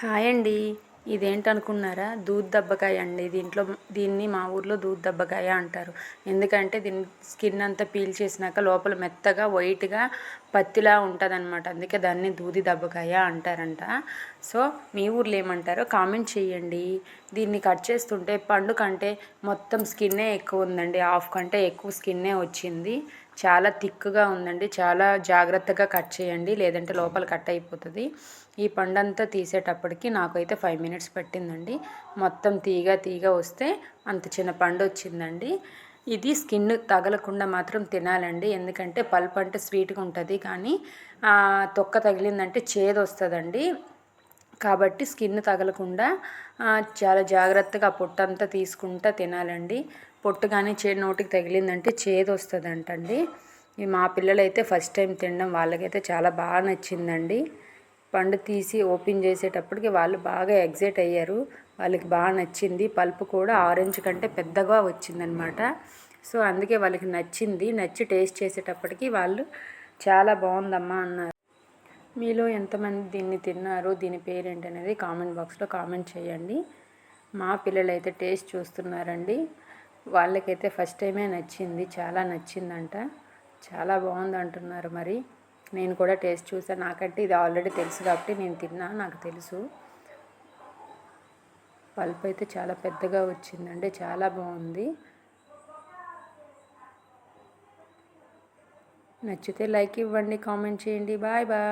Hi అండి. ఇదేంటనుకున్నారా? దూద్ దబ్బకాయ అండి. దీంట్లో దీన్ని మా ఊర్లో దూద్ దబ్బకాయ అంటారు. ఎందుకంటే దీని స్కిన్ అంతా పీల్ చేసినాక లోపల మెత్తగా వైట్గా పత్తిలా ఉంటుంది అనమాట అందుకే దాన్ని దూది దబ్బకాయ అంటారంట. సో మీ ఊర్లో ఏమంటారో కామెంట్ చేయండి. దీన్ని కట్ చేస్తుంటే పండు కంటే మొత్తం స్కిన్నే ఎక్కువ ఉందండి. హాఫ్ కంటే ఎక్కువ స్కిన్నే వచ్చింది. చాలా థిక్గా ఉందండి. చాలా జాగ్రత్తగా కట్ చేయండి. లేదంటే లోపల కట్ అయిపోతుంది. ఈ పండంతా తీసేటప్పటికి నాకైతే ఫైవ్ మినిట్స్ పట్టిందండి. మొత్తం తీగ తీగ వస్తే అంత చిన్న పండు వచ్చిందండి. ఇది స్కిన్ తగలకుండా మాత్రం తినాలండి. ఎందుకంటే పల్ప్ అంటే స్వీట్గా ఉంటుంది. కానీ తొక్క తగిలిందంటే చేదు వస్తుందండి కాబట్టి స్కిన్ తగలకుండా చాలా జాగ్రత్తగా పొట్టంతా తీసుకుంటా తినాలండి. పొట్టు కానీ చే నోటికి తగిలిందంటే చేదు వస్తుందంటండి మా పిల్లలైతే ఫస్ట్ టైం తినడం వాళ్ళకైతే చాలా బాగా నచ్చిందండి. పండు తీసి ఓపెన్ చేసేటప్పటికి వాళ్ళు బాగా ఎగ్జైట్ అయ్యారు. వాళ్ళకి బాగా నచ్చింది. పల్పు కూడా ఆరెంజ్ కంటే పెద్దగా వచ్చిందనమాట. సో అందుకే వాళ్ళకి నచ్చింది. నచ్చి టేస్ట్ చేసేటప్పటికి వాళ్ళు చాలా బాగుందమ్మా అన్నారు. మీలో ఎంతమంది దీన్ని తిన్నారు దీని పేరేంటి అనేది కామెంట్ బాక్స్లో కామెంట్ చేయండి. మా పిల్లలు అయితే టేస్ట్ చూస్తున్నారండి. వాళ్ళకైతే ఫస్ట్ టైమే నచ్చింది చాలా నచ్చిందంట. చాలా బాగుంది అంటున్నారు మరి. నేను కూడా టేస్ట్ చూసాను నాకంటే ఇది ఆల్రెడీ తెలుసు కాబట్టి నేను తిన్నా నాకు తెలుసు. పల్ప్ అయితే చాలా పెద్దగా వచ్చిందండి చాలా బాగుంది. నచ్చితే లైక్ ఇవ్వండి కామెంట్ చేయండి. Bye bye.